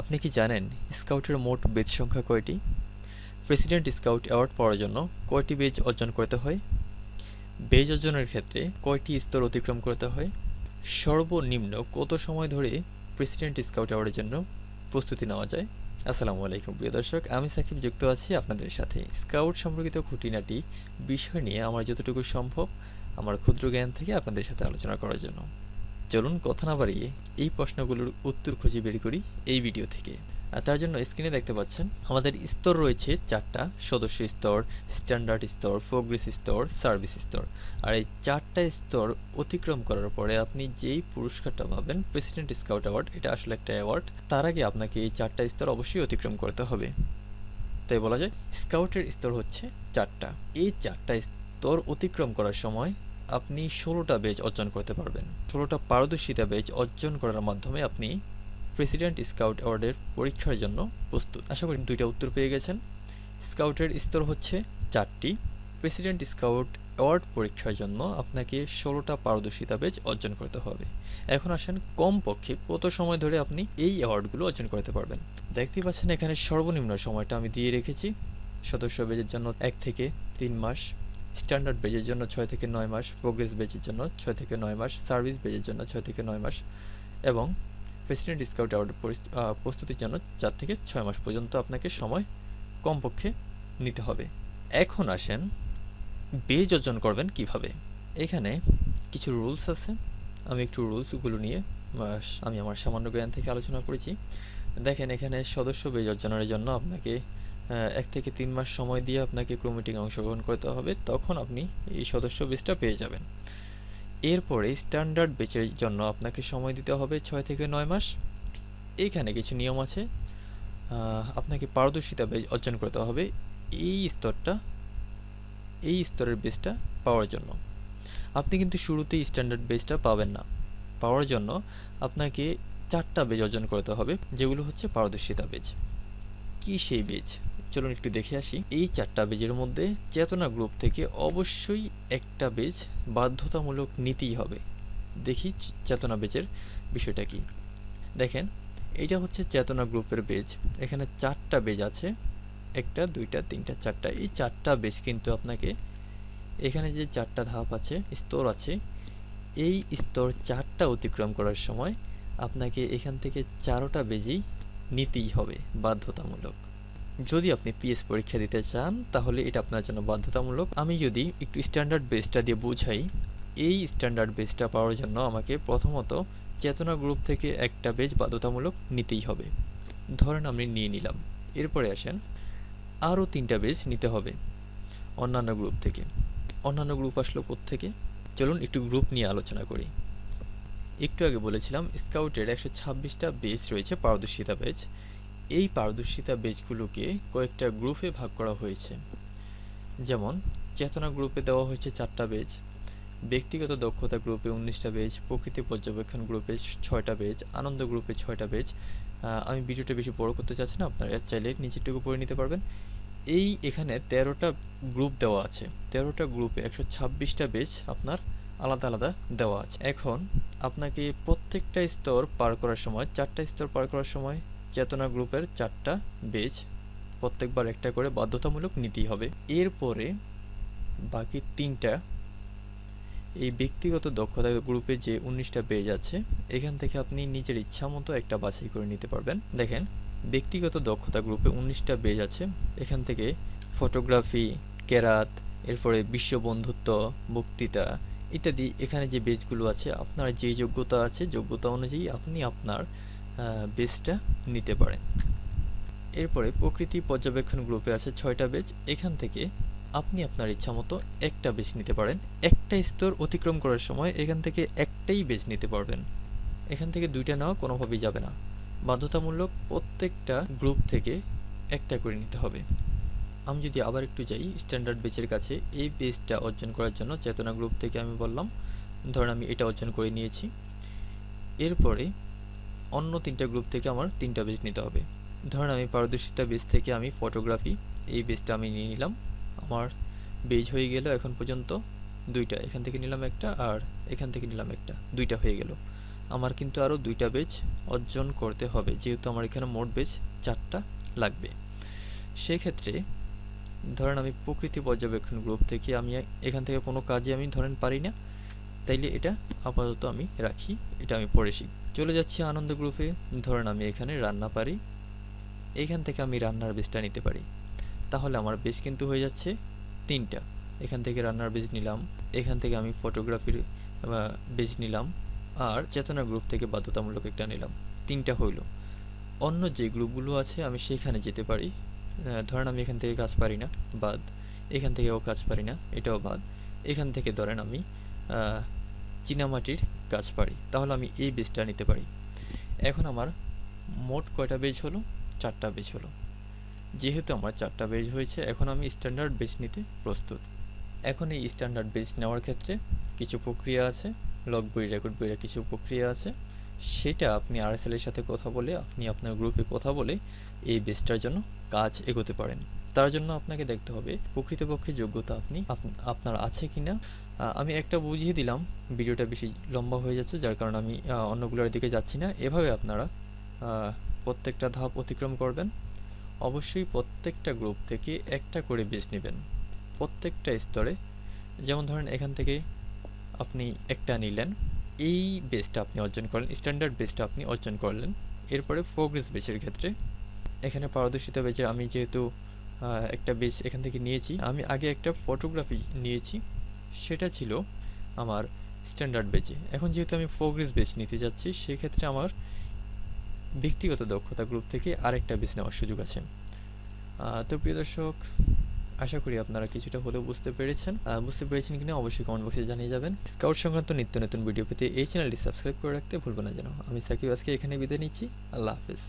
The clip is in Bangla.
আপনি কি জানেন স্কাউটের মোট বেজ সংখ্যা কয়টি? প্রেসিডেন্ট স্কাউট অ্যাওয়ার্ড পাওয়ার জন্য কয়টি বেজ অর্জন করতে হয়? বেজ অর্জনের ক্ষেত্রে কয়টি স্তর অতিক্রম করতে হয়? সর্বনিম্ন কত সময় ধরে প্রেসিডেন্ট স্কাউট অ্যাওয়ার্ডের জন্য প্রস্তুতি নেওয়া যায়? আসসালামু আলাইকুম, প্রিয় দর্শক। আমি সাকিব যুক্ত আছি আপনাদের সাথে। স্কাউট সম্পর্কিত খুঁটিনাটি, বিষয় নিয়ে আমার যতটুকু সম্ভব আমার ক্ষুদ্র জ্ঞান থেকে আপনাদের সাথে আলোচনা করার জন্য। চলুন কথা না বাড়িয়ে এই প্রশ্নগুলোর উত্তর খুঁজে বের করি এই ভিডিও থেকে। আর তার জন্য স্ক্রিনে দেখতে পাচ্ছেন, আমাদের স্তর রয়েছে চারটা, সদস্য স্তর স্ট্যান্ডার্ড স্তর প্রোগ্রেস স্তর সার্ভিস স্তর। আর এই চারটা স্তর অতিক্রম করার পরে আপনি যেই পুরস্কারটা পাবেন প্রেসিডেন্ট স্কাউট অ্যাওয়ার্ড এটা আসলে একটা অ্যাওয়ার্ড তার আগে আপনাকে এই চারটা স্তর অবশ্যই অতিক্রম করতে হবে। তাই বলা যায় স্কাউটের স্তর হচ্ছে চারটা। এই চারটা স্তর অতিক্রম করার সময় আপনি ষোলোটা বেজ অর্জন করতে পারবেন। ষোলোটা পারদর্শিতা বেজ অর্জন করার মাধ্যমে আপনি প্রেসিডেন্ট স্কাউট অ্যাওয়ার্ডের পরীক্ষার জন্য প্রস্তুত। আশা করি দুইটা উত্তর পেয়ে গেছেন। স্কাউটের স্তর হচ্ছে চারটি। প্রেসিডেন্ট স্কাউট অ্যাওয়ার্ড পরীক্ষার জন্য আপনাকে ষোলোটা পারদর্শিতা বেজ অর্জন করতে হবে। এখন আসেন কমপক্ষে কত সময় ধরে আপনি এই অ্যাওয়ার্ডগুলো অর্জন করতে পারবেন। দেখতেই পাচ্ছেন এখানে সর্বনিম্ন সময়টা আমি দিয়ে রেখেছি। সদস্য বেজের জন্য এক থেকে তিন মাস। স্ট্যান্ডার্ড বেজের জন্য ছয় থেকে নয় মাস প্রোগ্রেস বেজের জন্য ছয় থেকে নয় মাস সার্ভিস বেজের জন্য ছয় থেকে নয় মাস এবং প্রেসিডেন্ট স্কাউট অ্যাওয়ার্ড প্রস্তুতির জন্য চার থেকে ছয় মাস পর্যন্ত আপনাকে সময় কমপক্ষে নিতে হবে। এখন আসেন বেজ অর্জন করবেন কীভাবে? এখানে কিছু রুলস আছে। আমি একটু রুলসগুলো নিয়ে আমি আমার সামান্য জ্ঞান থেকে আলোচনা করেছি। দেখেন এখানে সদস্য বেজ অর্জনের জন্য আপনাকে এক থেকে তিন মাস সময় দিয়ে আপনাকে ক্রো অংশগ্রহণ করতে হবে, তখন আপনি এই সদস্য বেজটা পেয়ে যাবেন। এরপরে স্ট্যান্ডার্ড বেচের জন্য আপনাকে সময় দিতে হবে ছয় থেকে নয় মাস। এইখানে কিছু নিয়ম আছে। আপনাকে পারদর্শিতা বেজ অর্জন করতে হবে এই স্তরটা, এই স্তরের বেজটা পাওয়ার জন্য। আপনি কিন্তু শুরুতেই স্ট্যান্ডার্ড বেজটা পাবেন না। পাওয়ার জন্য আপনাকে চারটা বেজ অর্জন করতে হবে, যেগুলো হচ্ছে পারদর্শিতা বেজ কি সেই বেজ চলুন একটু দেখে আসি। এই চারটা বেজের মধ্যে চেতনা গ্রুপ থেকে অবশ্যই একটা বেজ বাধ্যতামূলক নিতেই হবে। দেখি চেতনা বেজের বিষয়টা কি। দেখেন, এটা হচ্ছে চেতনা গ্রুপের বেজ। এখানে চারটা বেজ আছে। একটা, দুইটা, তিনটা, চারটা। এই চারটা বেজ কিন্তু আপনাকে এখানে যে চারটা ধাপ আছে, স্তর আছে, এই স্তর চারটা অতিক্রম করার সময় আপনাকে এখান থেকে চারোটা বেজেই নিতেই হবে বাধ্যতামূলক। যদি আপনি পিএস পরীক্ষা দিতে চান, তাহলে এটা আপনার জন্য বাধ্যতামূলক। আমি যদি একটু স্ট্যান্ডার্ড বেসটা দিয়ে বুঝাই, এই স্ট্যান্ডার্ড বেসটা পাওয়ার জন্য আমাকে প্রথমত চেতনা গ্রুপ থেকে একটা বেজ বাধ্যতামূলক নিতেই হবে। ধরেন আমি নিয়ে নিলাম। এরপরে আসেন, আরও তিনটা বেজ নিতে হবে অন্যান্য গ্রুপ থেকে। অন্যান্য গ্রুপ আসলো থেকে চলুন একটু গ্রুপ নিয়ে আলোচনা করি। একটু আগে বলেছিলাম স্কাউটের একশো ছাব্বিশটা বেজ রয়েছে পারদর্শিতা বেজ এই পারদর্শিতা বেজগুলোকে কয়েকটা গ্রুপে ভাগ করা হয়েছে। যেমন, চেতনা গ্রুপে দেওয়া হয়েছে চারটা বেজ, ব্যক্তিগত দক্ষতা গ্রুপে উনিশটা বেজ, প্রকৃতি পর্যবেক্ষণ গ্রুপে ছয়টা বেজ, আনন্দ গ্রুপে ছয়টা বেজ। আমি ভিডিওটা বেশি বড় করতে চাচ্ছি না, আপনারা চাইলে নিচেরটুকু পড়ে নিতে পারবেন। এই এখানে তেরোটা গ্রুপ দেওয়া আছে, তেরোটা গ্রুপে একশো ছাব্বিশটা বেজ আপনার আলাদা আলাদা দেওয়া আছে। এখন, আপনাকে প্রত্যেকটা স্তর পার করার সময়, চারটা স্তর পার করার সময় চেতনা গ্রুপের চারটা বেজ প্রত্যেকবার একটা করে বাধ্যতামূলক নিতেই হবে। এরপরে বাকি তিনটা এই ব্যক্তিগত দক্ষতা গ্রুপে যে উনিশটা পেজ আছে, এখান থেকে আপনি নিজের ইচ্ছা মতো একটা বাছাই করে নিতে পারবেন। দেখেন, ব্যক্তিগত দক্ষতা গ্রুপে উনিশটা পেজ আছে। এখান থেকে ফটোগ্রাফি, কেরাত, এরপরে বিশ্ব বন্ধুত্ব, বক্তৃতা ইত্যাদি এখানে যে বেজগুলো আছে, আপনার যে যোগ্যতা আছে, যোগ্যতা অনুযায়ী আপনি আপনার বেজটা নিতে পারেন। এরপরে প্রকৃতি পর্যবেক্ষণ গ্রুপে আছে ছয়টা বেজ এখান থেকে আপনি আপনার ইচ্ছা মতো একটা বেজ নিতে পারেন। একটা স্তর অতিক্রম করার সময় এখান থেকে একটাই বেজ নিতে পারবেন। এখান থেকে দুইটা নেওয়া কোনোভাবেই যাবে না। বাধ্যতামূলক প্রত্যেকটা গ্রুপ থেকে একটা করে নিতে হবে। আমি যদি আবার একটু যাই স্ট্যান্ডার্ড বেচের কাছে, এই বেজটা অর্জন করার জন্য চেতনা গ্রুপ থেকে আমি বললাম, ধরেন আমি এটা অর্জন করে নিয়েছি। এরপরে অন্য তিনটা গ্রুপ থেকে আমার তিনটা বেজ নিতে হবে। ধরেন আমি পারদর্শিতা বেজ থেকে আমি ফটোগ্রাফি এই বেজটা আমি নিয়ে নিলাম। আমার বেজ হয়ে গেল এখন পর্যন্ত দুইটা। এখান থেকে নিলাম একটা আর এখান থেকে নিলাম একটা। দুইটা হয়ে গেল। আমার কিন্তু আরও দুইটা বেজ অর্জন করতে হবে, যেহেতু আমার এখানে মোট বেজ চারটা লাগবে। সেক্ষেত্রে ধরেন আমি প্রকৃতি পর্যবেক্ষণ গ্রুপ থেকে আমি এখান থেকে কোনো কাজে আমি ধরেন পারি না, তাইলে এটা আপাতত আমি রাখি, এটা আমি পরে শিখ চলে যাচ্ছি আনন্দ গ্রুপে। ধরেন আমি এখানে রান্না পারি। এখান থেকে আমি রান্নার বেজটা নিতে পারি। তাহলে আমার বেজ কিন্তু হয়ে যাচ্ছে তিনটা। এখান থেকে রান্নার বেজ নিলাম। এখান থেকে আমি ফটোগ্রাফির বেজ নিলাম। আর চেতনা গ্রুপ থেকে বাধ্যতামূলক একটা নিলাম। তিনটা হইল। অন্য যে গ্রুপগুলো আছে, আমি সেখানে যেতে পারি। ধরেন আমি এখান থেকে কাজ পারি না, বাদ। এখান থেকেও কাজ পারি না, এটাও বাদ। এখান থেকে ধরেন আমি চীনামাটির কাজ পারি, তাহলে আমি এই বেজটা নিতে পারি। এখন আমার মোট কয়টা বেজ হলো? চারটা বেজ হলো। যেহেতু আমার চারটা বেজ হয়েছে, এখন আমি স্ট্যান্ডার্ড বেজ নিতে প্রস্তুত। এখন এই স্ট্যান্ডার্ড বেজ নেওয়ার ক্ষেত্রে কিছু প্রক্রিয়া আছে লগ বই রেকর্ড বইয়ের কিছু প্রক্রিয়া আছে। সেটা আপনি আরএসএল এর সাথে কথা বলে, আপনি আপনার গ্রুপে কথা বলে এই বেসটার জন্য কাজ এগোতে পারেন। তার জন্য আপনাকে দেখতে হবে প্রকৃতপক্ষে যোগ্যতা আপনি আপনার আছে কিনা। আহ, আমি একটা বুঝিয়ে দিলাম ভিডিওটা বেশি লম্বা হয়ে যাচ্ছে যার কারণে আমি অন্যগুলোর দিকে যাচ্ছি না। এভাবে আপনারা প্রত্যেকটা ধাপ অতিক্রম করবেন। অবশ্যই প্রত্যেকটা গ্রুপ থেকে একটা করে বেস নেবেন। প্রত্যেকটা স্তরে। যেমন ধরেন এখান থেকে আপনি একটা নিলেন এই বেসটা আপনি অর্জন করলেন স্ট্যান্ডার্ড বেসটা আপনি অর্জন করলেন। এরপরে প্রোগ্রেস বেসের ক্ষেত্রে। এখানে পারদর্শিতা বেজে আমি যেহেতু একটা বেস এখান থেকে নিয়েছি। আমি আগে একটা ফটোগ্রাফি নিয়েছি। সেটা ছিল আমার স্ট্যান্ডার্ড বেচে এখন যেহেতু আমি প্রোগ্রেস বেস নিতে যাচ্ছি, সেক্ষেত্রে আমার ব্যক্তিগত দক্ষতা গ্রুপ থেকে আরেকটা বেস নেওয়ার সুযোগ আছে। তো প্রিয় দর্শক, আশা করি আপনারা কিছুটা হলেও বুঝতে পেরেছেন। বুঝতে পেরেছেন কিনা অবশ্যই কমেন্ট বক্সে জানিয়ে যাবেন। স্কাউট সংক্রান্ত নিত্য নতুন ভিডিও পেতে এই চ্যানেলটি সাবস্ক্রাইব করে রাখতে ভুলবেন না যেন। আমি সাকিব আজকে এখানে বিদায় নিচ্ছি। আল্লাহ হাফেজ।